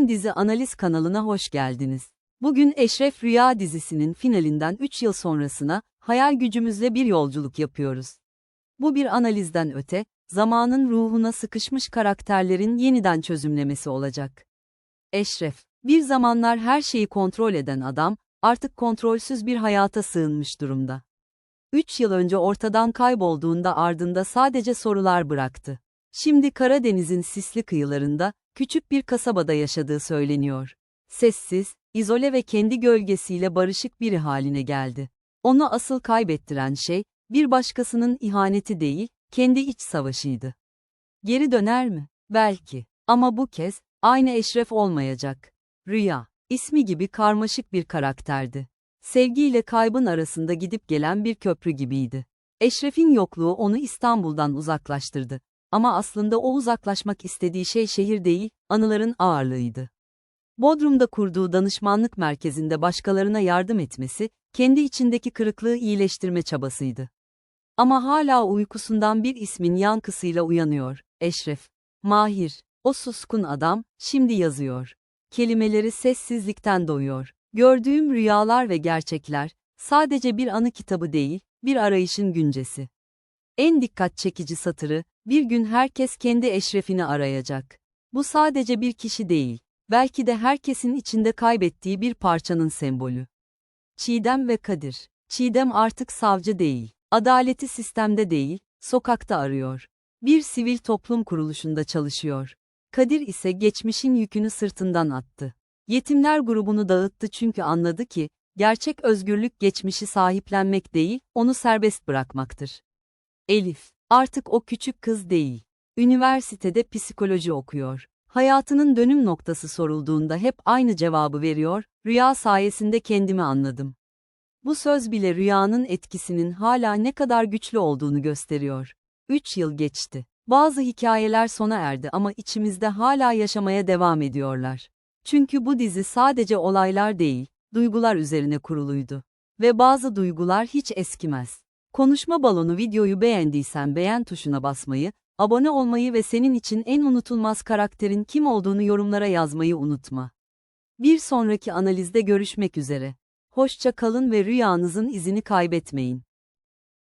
Film Dizi Analiz kanalına hoş geldiniz. Bugün Eşref Rüya dizisinin finalinden 3 yıl sonrasına hayal gücümüzle bir yolculuk yapıyoruz. Bu bir analizden öte, zamanın ruhuna sıkışmış karakterlerin yeniden çözümlemesi olacak. Eşref, bir zamanlar her şeyi kontrol eden adam, artık kontrolsüz bir hayata sığınmış durumda. 3 yıl önce ortadan kaybolduğunda ardında sadece sorular bıraktı. Şimdi Karadeniz'in sisli kıyılarında, küçük bir kasabada yaşadığı söyleniyor. Sessiz, izole ve kendi gölgesiyle barışık biri haline geldi. Onu asıl kaybettiren şey, bir başkasının ihaneti değil, kendi iç savaşıydı. Geri döner mi? Belki. Ama bu kez, aynı Eşref olmayacak. Rüya, ismi gibi karmaşık bir karakterdi. Sevgiyle kaybın arasında gidip gelen bir köprü gibiydi. Eşref'in yokluğu onu İstanbul'dan uzaklaştırdı. Ama aslında o uzaklaşmak istediği şey şehir değil, anıların ağırlığıydı. Bodrum'da kurduğu danışmanlık merkezinde başkalarına yardım etmesi, kendi içindeki kırıklığı iyileştirme çabasıydı. Ama hala uykusundan bir ismin yankısıyla uyanıyor, Eşref. Mahir, o suskun adam, şimdi yazıyor. Kelimeleri sessizlikten doyuyor. Gördüğüm rüyalar ve gerçekler, sadece bir anı kitabı değil, bir arayışın güncesi. En dikkat çekici satırı, bir gün herkes kendi eşrefini arayacak. Bu sadece bir kişi değil, belki de herkesin içinde kaybettiği bir parçanın sembolü. Çiğdem ve Kadir. Çiğdem artık savcı değil, adaleti sistemde değil, sokakta arıyor. Bir sivil toplum kuruluşunda çalışıyor. Kadir ise geçmişin yükünü sırtından attı. Yetimler grubunu dağıttı çünkü anladı ki, gerçek özgürlük geçmişi sahiplenmek değil, onu serbest bırakmaktır. Elif, artık o küçük kız değil. Üniversitede psikoloji okuyor. Hayatının dönüm noktası sorulduğunda hep aynı cevabı veriyor, rüya sayesinde kendimi anladım. Bu söz bile rüyanın etkisinin hala ne kadar güçlü olduğunu gösteriyor. Üç yıl geçti. Bazı hikayeler sona erdi ama içimizde hala yaşamaya devam ediyorlar. Çünkü bu dizi sadece olaylar değil, duygular üzerine kuruluydu. Ve bazı duygular hiç eskimez. Konuşma balonu videoyu beğendiysen beğen tuşuna basmayı, abone olmayı ve senin için en unutulmaz karakterin kim olduğunu yorumlara yazmayı unutma. Bir sonraki analizde görüşmek üzere. Hoşça kalın ve rüyanızın izini kaybetmeyin.